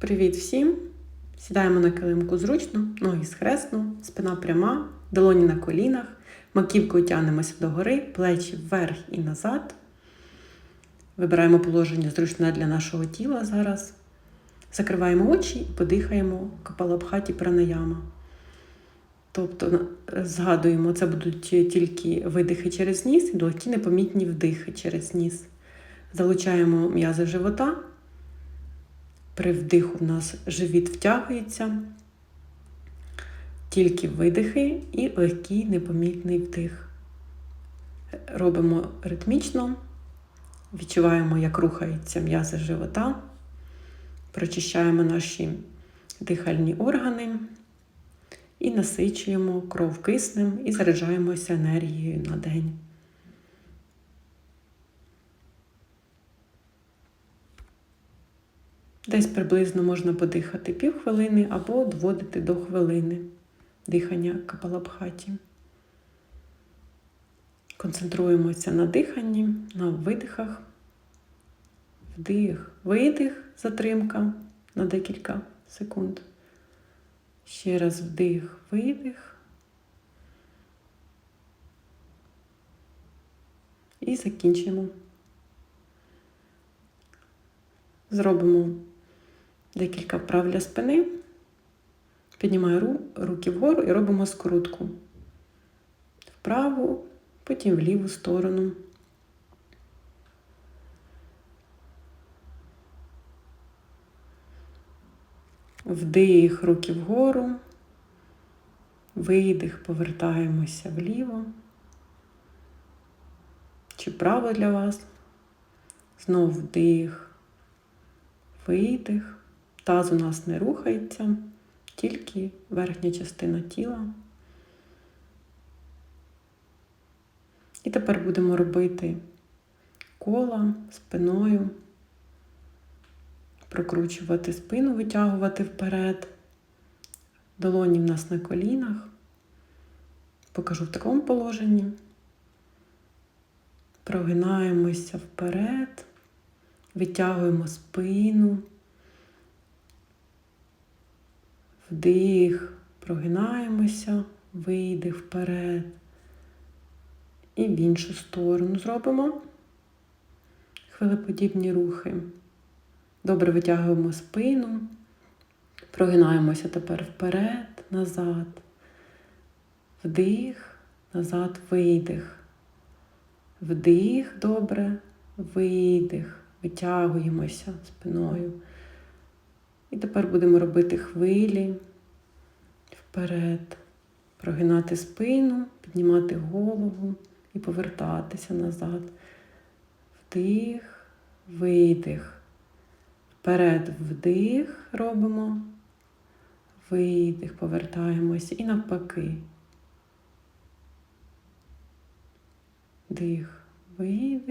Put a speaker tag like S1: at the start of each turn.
S1: Привіт всім! Сідаємо на килимку зручно, ноги схресно, спина пряма, долоні на колінах, маківкою тягнемося догори, плечі вверх і назад. Вибираємо положення зручне для нашого тіла зараз. Закриваємо очі і подихаємо капалабхаті пранаяма. Тобто згадуємо, це будуть тільки видихи через ніс і легкі непомітні вдихи через ніс. Залучаємо м'язи живота. При вдиху в нас живіт втягується, тільки видихи і легкий непомітний вдих. Робимо ритмічно, відчуваємо, як рухаються м'язи живота, прочищаємо наші дихальні органи і насичуємо кров киснем і заряджаємося енергією на день. Десь приблизно можна подихати півхвилини або доводити до хвилини дихання капалабхаті. Концентруємося на диханні, на видихах. Вдих, видих, затримка на декілька секунд. Ще раз вдих, видих. І закінчимо. Зробимо декілька вправ для спини. Піднімаю ру- руки вгору і робимо скрутку. Вправу, потім в ліву сторону. Вдих, руки вгору. Видих, повертаємося вліво. Чи вправо для вас. Знов вдих, видих. Таз у нас не рухається, тільки верхня частина тіла. І тепер будемо робити кола спиною, прокручувати спину, витягувати вперед. Долоні в нас на колінах. Покажу в такому положенні. Прогинаємося вперед, витягуємо спину. Вдих, прогинаємося, видих вперед. І в іншу сторону зробимо хвилеподібні рухи. Добре витягуємо спину, прогинаємося тепер вперед, назад. Вдих, назад, видих. Вдих, добре, видих. Витягуємося спиною. І тепер будемо робити хвилі вперед, прогинати спину, піднімати голову і повертатися назад. Вдих, видих. Вперед вдих робимо, видих, повертаємося і навпаки. Дих, видих.